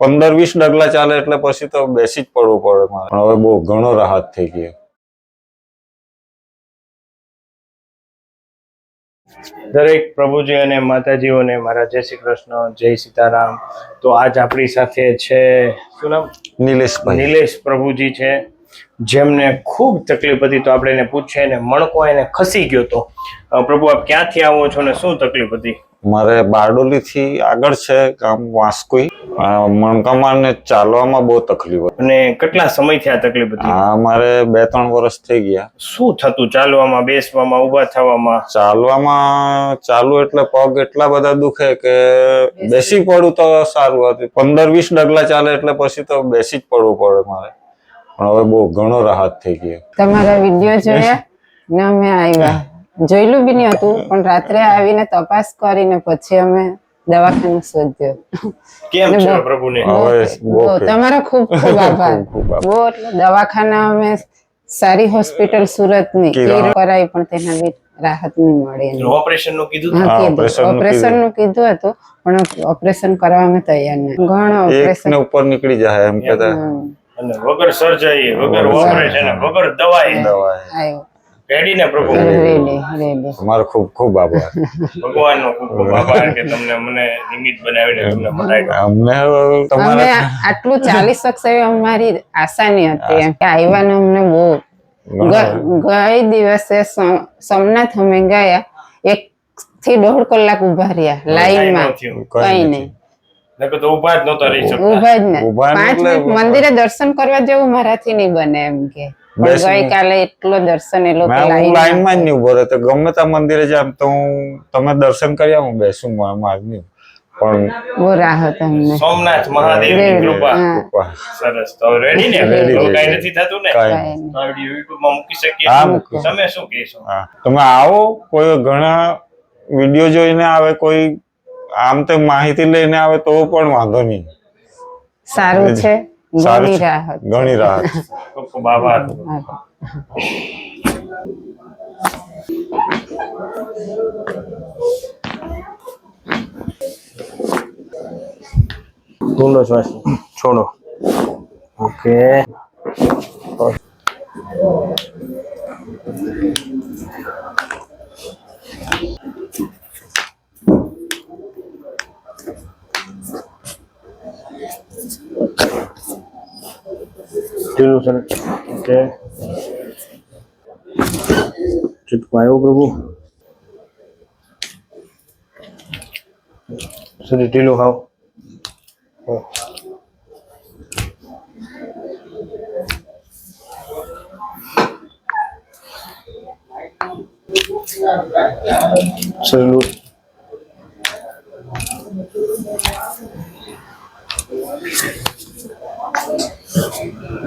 પંદર વીસ ડગલા ચાલે એટલે પછી તો બેસી જ પડવું પડે મારે. પણ હવે બહુ ઘણો રાહત થઈ ગયો. દરેક પ્રભુજી અને માતાજીઓને મારા જય શ્રી કૃષ્ણ જય સીતારામ. તો આજ આપણી સાથે છે શું નામ? નિલેશ નિલેશ પ્રભુજી છે જેમને ખૂબ તકલીફ હતી તો આપણે એને પૂછીએ ને મણકો એને ખસી ગયો તો. પ્રભુ આપ ક્યાંથી આવો છો ને શું તકલીફ હતી? મારે બારડોલી થી આગળ છે ગામ વાંસકુઈ. મણકામાં ને ચાલવામાં બહુ તકલીફ હતી. અને કેટલા સમયથી આ તકલીફ હતી? આ મારે બે ત્રણ વર્ષ થઈ ગયા. શું થતું? ચાલવામાં બેસવામાં ઊભા થવામાં? ચાલવામાં ચાલુ એટલે પગ એટલા બધા દુખે કે બેસી પડું તો સારું હતું. પંદર વીસ ડગલા ચાલે એટલે પછી તો બેસી જ પડવું પડે મારે. પણ હવે બહુ ઘણો રાહત થઈ ગયો. તમારા વીડિયો જોયા? ને અમે આવ્યા. જોયેલું બી નહીં હતું પણ રાત્રે આવીને તપાસ કરીને પછી અમે દવાખાનું શોધ્યો કેમ છો પ્રભુને? તમારો ખૂબ ખૂબ આભાર. બહુ એટલે દવાખાના અમે સારી હોસ્પિટલ સુરતની ની એ કરાવી પણ તેના બી રાહત નહીં મળે. ઓપરેશનનું કીધું ઓપરેશનનું કીધું. હતું પણ ઓપરેશન કરવા અમે તૈયાર નહીં. ઘણો ઓપરેશન. ઉપર નીકળી જાય એમ કહેતા અને વગર સર્જાઈ વગર ઓપરેશન વગર દવાઈ. દવાઈ. આવ્યો રેડી ને પ્રભુ. રેડી. રેડી તમારો ખૂબ ખૂબ આભાર. ભગવાન નો ખૂબ ખૂબ આભાર કે તમને મને નિમિત્ત બનાવીને તમને મળાવ્યો અમને તમારે આટલું ચાલી શકશે અમારી આશા ની હતી કે આવ્યાને અમને બહુ ગઈ દિવસે સોમનાથ અમે ગયા એક થી દોઢ કલાક ઊભા રહ્યા લાઈનમાં. કઈ કઈ નહીં. નકર જ નહોતા રહી શકતા ઊભા જ ને પાંચ મિનિટ મંદિરે દર્શન કરવા જેવું મારાથી નહીં બને એમ કે. ગઈકાલે એટલો દર્શન એ લોકો હું લાઈનમાં જ ઊભો રહેતો ગમે ત્યાં મંદિરે જામ તો હું તમે દર્શન કર્યા હું બેસું માર નહીં પણ બહુ રાહત અમને સોમનાથ મહાદેવની કૃપા. સરસ. તો રેડી ને? Ready, તો ready. કઈ નથી થતું ને? કાંઈ કાંઈ નહીં. તો આ વીડિયો YouTube માં મૂકી શકીએ. તમે શું કહેશો? તમે આવો કોઈ ઘણા વીડિયો જોઈને આવે કોઈ આમ તો માહિતી લઈને આવે તો પણ વાંધો નહીં. સારું છે. ઘણી છે. રાહત ઘણી રાહત ખૂબ ખૂબ આભાર આભાર. ઊંડો શ્વાસ છોડો ઓકે ઢીલું સર ઓકે ચૂટકું આવ્યો પ્રભુ સુધી です。